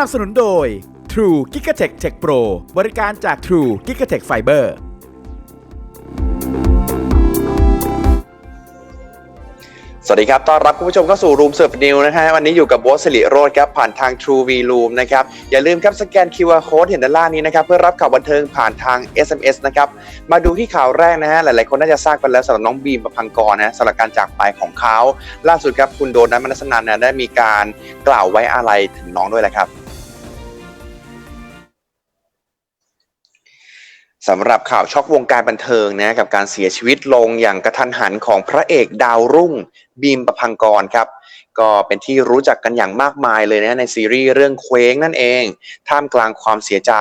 นับสนุนโดย True g i g a t e c h Tech Pro บริการจาก True g i g a t e c h Fiber สวัสดีครับ ต้อนรับคุณผู้ชมเข้าสู่รูมเสิร์ฟนิวนะฮะ วันนี้อยู่กับโบสสิริโรดครับ ผ่านทาง True V Room นะครับ อย่าลืมครับ สแกน QR Code เห็นด้านล่างนี้นะครับ เพื่อรับข่าวบันเทิงผ่านทาง SMS นะครับ มาดูที่ข่าวแรกนะฮะ หลายๆ คนน่าจะทราบกันแล้วสำหรับน้องบีมประพังกรนะสำหรับการจากไปของเขา ล่าสุดครับ คุณโดนัทมนัสนันนี่ยได้มีการกล่าวไว้อาลัยถึงน้องด้วยแหละครับ สำหรับข่าวช็อกวงการบันเทิงนะกับการเสียชีวิตลงอย่างกระทันหันของพระเอกดาวรุ่งบีมประพังกรครับ ก็เป็นที่รู้จักกันอย่างมากมายเลยนะในซีรีส์เรื่องเคว้งนั่นเอง ท่ามกลางความเสียใจ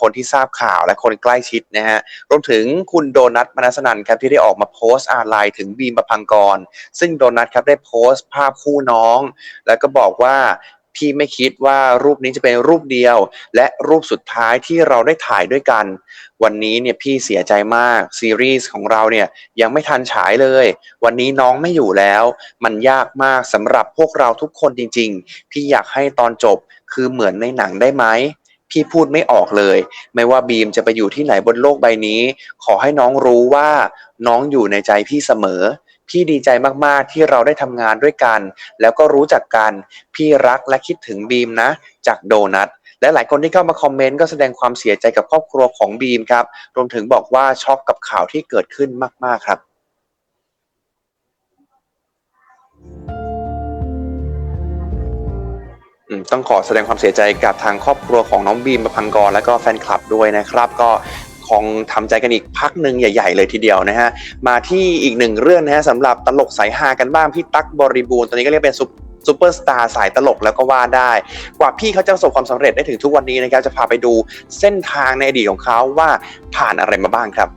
คนที่ทราบข่าวและคนใกล้ชิดนะฮะรวมถึงคุณโดนัทมนัสนันครับที่ได้ออกมาโพสต์อาลัยถึงบีมประพังกร ซึ่งโดนัทครับได้โพสต์ภาพคู่น้อง แล้วก็บอกว่า พี่ไม่คิดว่ารูปนี้จะเป็นรูปเดียว และรูปสุดท้ายที่เราได้ถ่ายด้วยกัน วันนี้เนี่ยพี่เสียใจมากซีรีส์ของเราเนี่ยยังไม่ทันฉายเลย วันนี้น้องไม่อยู่แล้ว มันยากมากสำหรับพวกเราทุกคนจริง ๆ พี่อยากให้ตอนจบคือเหมือนในหนังได้ไหมพี่พูดไม่ออกเลย ไม่ว่าบีมจะไปอยู่ที่ไหนบนโลกใบนี้ ขอให้น้องรู้ว่าน้องอยู่ในใจพี่เสมอ พี่ดีใจมากๆที่เราได้ทำงานด้วยกัน แล้วก็รู้จักกัน พี่รักและคิดถึงบีมนะ จากโดนัทและหลายคนที่เข้ามาคอมเมนต์ก็แสดงความเสียใจกับครอบครัวของบีมครับรวมถึงบอกว่าช็อกกับข่าวที่เกิดขึ้นมาก ๆครับต้องขอแสดงความเสียใจกับทางครอบครัวของน้องบีมประพังกรและก็แฟนคลับด้วยนะครับ ก็ คงทำใจกันอีกพักหนึ่งใหญ่ ๆ เลยทีเดียวนะฮะมาที่อีกหนึ่งเรื่องนะฮะสำหรับตลกสายฮากันบ้างพี่ตั๊กบริบูรณ์ตอนนี้ก็เรียกเป็นซุปซูเปอร์สตาร์สายตลกแล้วก็ว่าได้ กว่าพี่เขาจะประสบความสำเร็จได้ถึงทุกวันนี้นะครับจะพาไปดูเส้นทางในอดีตของเขาว่าผ่านอะไรมาบ้างครับ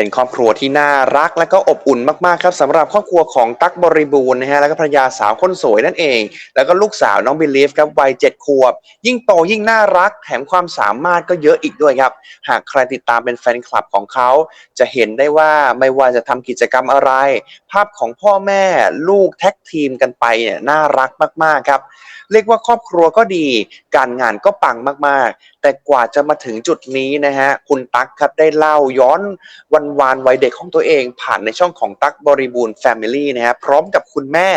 เป็นครอบครัวที่น่ารักและก็อบอุ่นมากๆครับสำหรับครอบครัวของตั๊กบริบูรณ์นะฮะแล้วก็ภรรยาสาวคนสวยนั่นเอง แล้วก็ลูกสาวน้องบิลีฟครับวัยเจ็ดขวบ ยิ่งโตยิ่งน่ารักแถมความสามารถก็เยอะอีกด้วยครับ หากใครติดตามเป็นแฟนคลับของเขา จะเห็นได้ว่าไม่ว่าจะทำกิจกรรมอะไร ภาพของพ่อแม่ลูกแท็กทีมกันไปเนี่ยน่ารักมากๆครับ เรียกว่าครอบครัวก็ดี การงานก็ปังมากๆ แต่กว่าจะมาถึงจุดนี้นะฮะคุณตั๊กครับได้เล่าย้อนวันวานวัยเด็กของตัวเอง ผ่านในช่องของตั๊กบริบูรณ์แฟมิลี่นะฮะพร้อมกับคุณแม่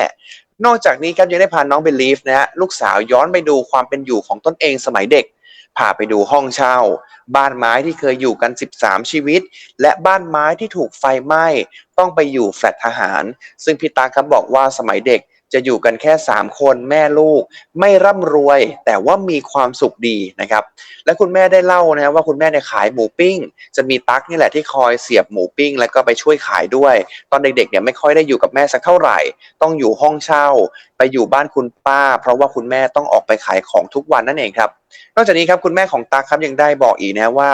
นอกจากนี้ครับยังได้พาน้องเบลีฟนะฮะลูกสาวย้อนไปดูความเป็นอยู่ของตนเองสมัยเด็กพาไปดูห้องเช่า บ้านไม้ที่เคยอยู่กัน 13 ชีวิต และบ้านไม้ที่ถูกไฟไหม้ ต้องไปอยู่แฟลตทหาร ซึ่งพี่ตาครับบอกว่าสมัยเด็ก จะอยู่กันแค่ 3 คนแม่ลูก ไม่ร่ำรวย แต่ว่ามีความสุขดีนะครับ และคุณแม่ได้เล่านะว่าคุณแม่เนี่ยขายหมูปิ้ง จะมีตั๊กนี่แหละที่คอยเสียบหมูปิ้ง แล้วก็ไปช่วยขายด้วย ตอนเด็กๆเนี่ยไม่ค่อยได้อยู่กับแม่สักเท่าไหร่ ต้องอยู่ห้องเช่า ไปอยู่บ้านคุณป้า เพราะว่าคุณแม่ต้องออกไปขายของทุกวันนั่นเองครับนอกจากนี้ครับคุณแม่ของตั๊กครับยังได้บอกอีกนะว่า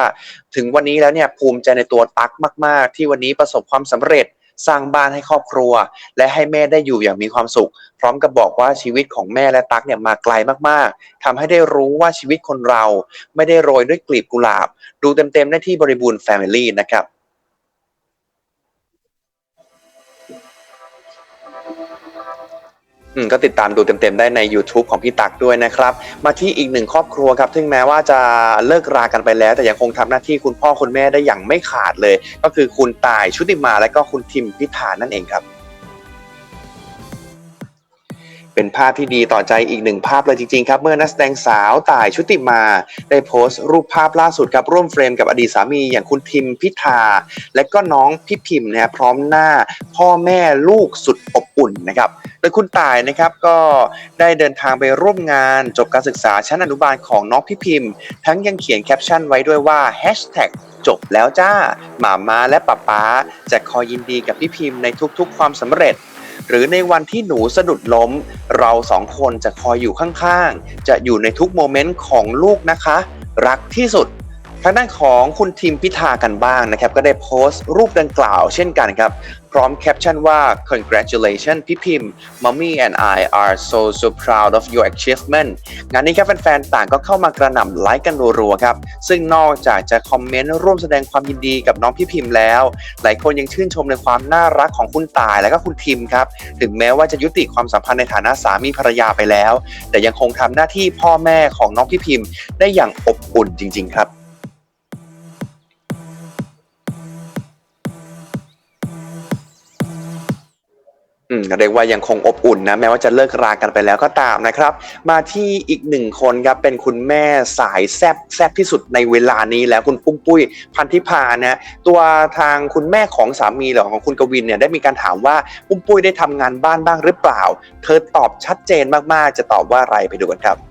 ถึงวันนี้แล้วเนี่ยภูมิใจในตัวตั๊กมาก ๆ ที่วันนี้ประสบความสำเร็จ สร้างบ้านให้ครอบครัว และให้แม่ได้อยู่อย่างมีความสุข พร้อมกับบอกว่าชีวิตของแม่และตั๊กเนี่ยมาไกลมากๆทำให้ได้รู้ว่าชีวิตคนเราไม่ได้โรยด้วยกลีบกุหลาบ ดูเต็มๆได้ที่บริบูรณ์แฟมิลี่นะครับ ก็ติดตามดูเต็มๆได้ใน YouTube ของพี่ตักด้วยนะครับ มาที่อีกหนึ่งครอบครัวครับถึงแม้ว่าจะเลิกรากันไปแล้ว แต่ยังคงทำหน้าที่คุณพ่อคุณแม่ได้อย่างไม่ขาดเลย ก็คือคุณตายชุติมาและก็คุณทิมพิธานั่นเองครับ เป็นภาพที่ดีต่อใจอีกหนึ่งภาพเลยจริงๆครับ เมื่อนักแสดงสาวต่ายชุติมา ได้โพสต์รูปภาพล่าสุดครับร่วมเฟรมกับอดีตสามีอย่างคุณทิมพิธา และก็น้องพี่พิมพ์นะครับพร้อมหน้าพ่อแม่ลูกสุดอบอุ่นนะครับโดยคุณต่ายนะครับก็ได้เดินทางไปร่วมงานจบการศึกษาชั้นอนุบาลของน้องพี่พิมพ์ ทั้งยังเขียนแคปชั่นไว้ด้วยว่า hashtag จบแล้วจ้าหมาม้าและป๊าป๊าจะคอยยินดีกับพี่พิมพ์ในทุกๆ ความสำเร็จ หรือในวันที่หนูสะดุดล้ม เราสองคนจะคอยอยู่ข้างๆ จะอยู่ในทุกโมเมนต์ของลูกนะคะ รักที่สุด ทางด้านของคุณทีมพิธากันบ้างนะครับ ก็ได้โพสต์รูปดังกล่าวเช่นกันครับ พร้อมแคปชั่นว่า congratulations พี่พิมพ์ mommy and I are so so proud of your achievement งานนี้ครับแฟนๆ ต่างก็เข้ามากระหน่ำไลค์กันรัวๆ ครับ ซึ่งนอกจากจะคอมเมนต์ร่วมแสดงความยินดีกับน้องพี่พิมพ์แล้ว หลายคนยังชื่นชมในความน่ารักของคุณตายและก็คุณทิมครับ ถึงแม้ว่าจะยุติความสัมพันธ์ในฐานะสามีภรรยาไปแล้ว แต่ยังคงทำหน้าที่พ่อแม่ของน้องพี่พิมพ์ ได้อย่างอบอุ่นจริง ๆ ครับ อืมเรียกว่ายังคงอบอุ่นนะแม้ว่าจะเลิกรากันไปแล้วก็ตามนะครับ มาที่อีกหนึ่งคนครับเป็นคุณแม่สายแซบแซบที่สุดในเวลานี้แล้วคุณปุ้มปุ้ยพันธิพานะตัวทางคุณแม่ของสามีหรือของคุณกวินเนี่ยได้มีการถามว่าปุ้มปุ้ยได้ทำงานบ้านบ้างหรือเปล่า เธอตอบชัดเจนมากๆ จะตอบว่าอะไรไปดูกันครับ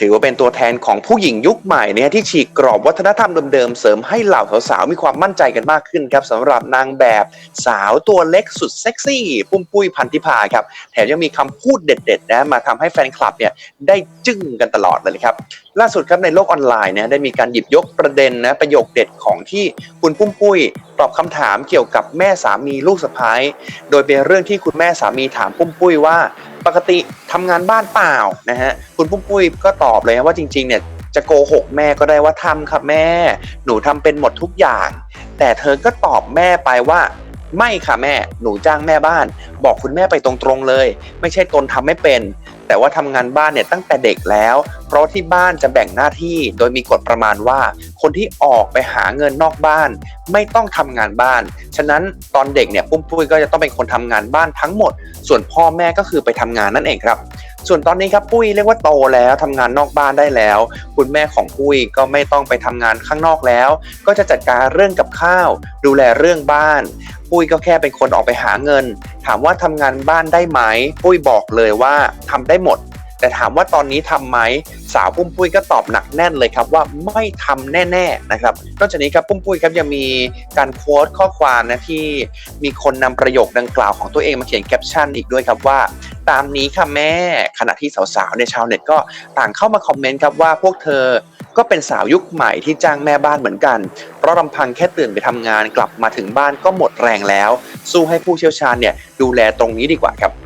ถือว่าเป็นตัวแทนของผู้หญิงยุคใหม่เนี่ยที่ฉีกกรอบวัฒนธรรมเดิมๆเสริมให้เหล่าสาวๆมีความมั่นใจกันมากขึ้นครับสำหรับนางแบบสาวตัวเล็กสุดเซ็กซี่ ปุ้มปุ้ยพันธิพาครับแถมยังมีคำพูดเด็ดๆนะมาทำให้แฟนคลับเนี่ยได้จึ้งกันตลอดเลยครับ ล่าสุดครับในโลกออนไลน์เนี่ยได้มีการหยิบยกประเด็นนะประโยคเด็ดของที่คุณปุ้มปุ้ยตอบคำถามเกี่ยวกับแม่สามีลูกสะพ้ายโดยเป็นเรื่องที่คุณแม่สามีถามปุ้มปุ้ยว่าปกติทำงานบ้านเปล่านะฮะคุณปุ้มปุ้ยก็ตอบเลยนะว่าจริงๆเนี่ยจะโกหกแม่ก็ได้ว่าทำครับแม่ หนูทำเป็นหมดทุกอย่าง แต่เธอก็ตอบแม่ไปว่าไม่ค่ะแม่ หนูจ้างแม่บ้าน บอกคุณแม่ไปตรงๆเลย ไม่ใช่ตนทำไม่เป็น แต่ว่าทำงานบ้านเนี่ยตั้งแต่เด็กแล้ว เพราะที่บ้านจะแบ่งหน้าที่โดยมีกฎประมาณว่า คนที่ออกไปหาเงินนอกบ้าน ไม่ต้องทำงานบ้าน ฉะนั้นตอนเด็กเนี่ยปุ้มปุ้ยก็จะต้องเป็นคนทำงานบ้านทั้งหมด ส่วนพ่อแม่ก็คือไปทำงานนั่นเองครับส่วนตอนนี้ครับปุ้ยเรียกว่าโตแล้วทำงานนอกบ้านได้แล้ว คุณแม่ของปุ้ยก็ไม่ต้องไปทำงานข้างนอกแล้ว ก็จะจัดการเรื่องกับข้าว ดูแลเรื่องบ้าน ปุ้ยก็แค่เป็นคนออกไปหาเงิน ถามว่าทำงานบ้านได้ไหมปุ้ยบอกเลยว่าทำได้หมด แต่ถามว่าตอนนี้ทำไหมสาวปุ้มปุ้ยก็ตอบหนักแน่นเลยครับว่าไม่ทำแน่ๆนะครับนอกจากนี้ครับปุ้มปุ้ยครับยังมีการโค้ดข้อความนะที่มีคนนำประโยคดังกล่าวของตัวเองมาเขียนแคปชั่นอีกด้วยครับว่าตามนี้ค่ะแม่ขณะที่สาวๆในยชาวเน็ตก็ต่างเข้ามาคอมเมนต์ครับว่าพวกเธอ ก็เป็นสาวยุคใหม่ที่จ้างแม่บ้านเหมือนกัน เพราะลำพังแค่ตื่นไปทำงานกลับมาถึงบ้านก็หมดแรงแล้ว สู้ให้ผู้เชี่ยวชาญเนี่ยดูแลตรงนี้ดีกว่าครับ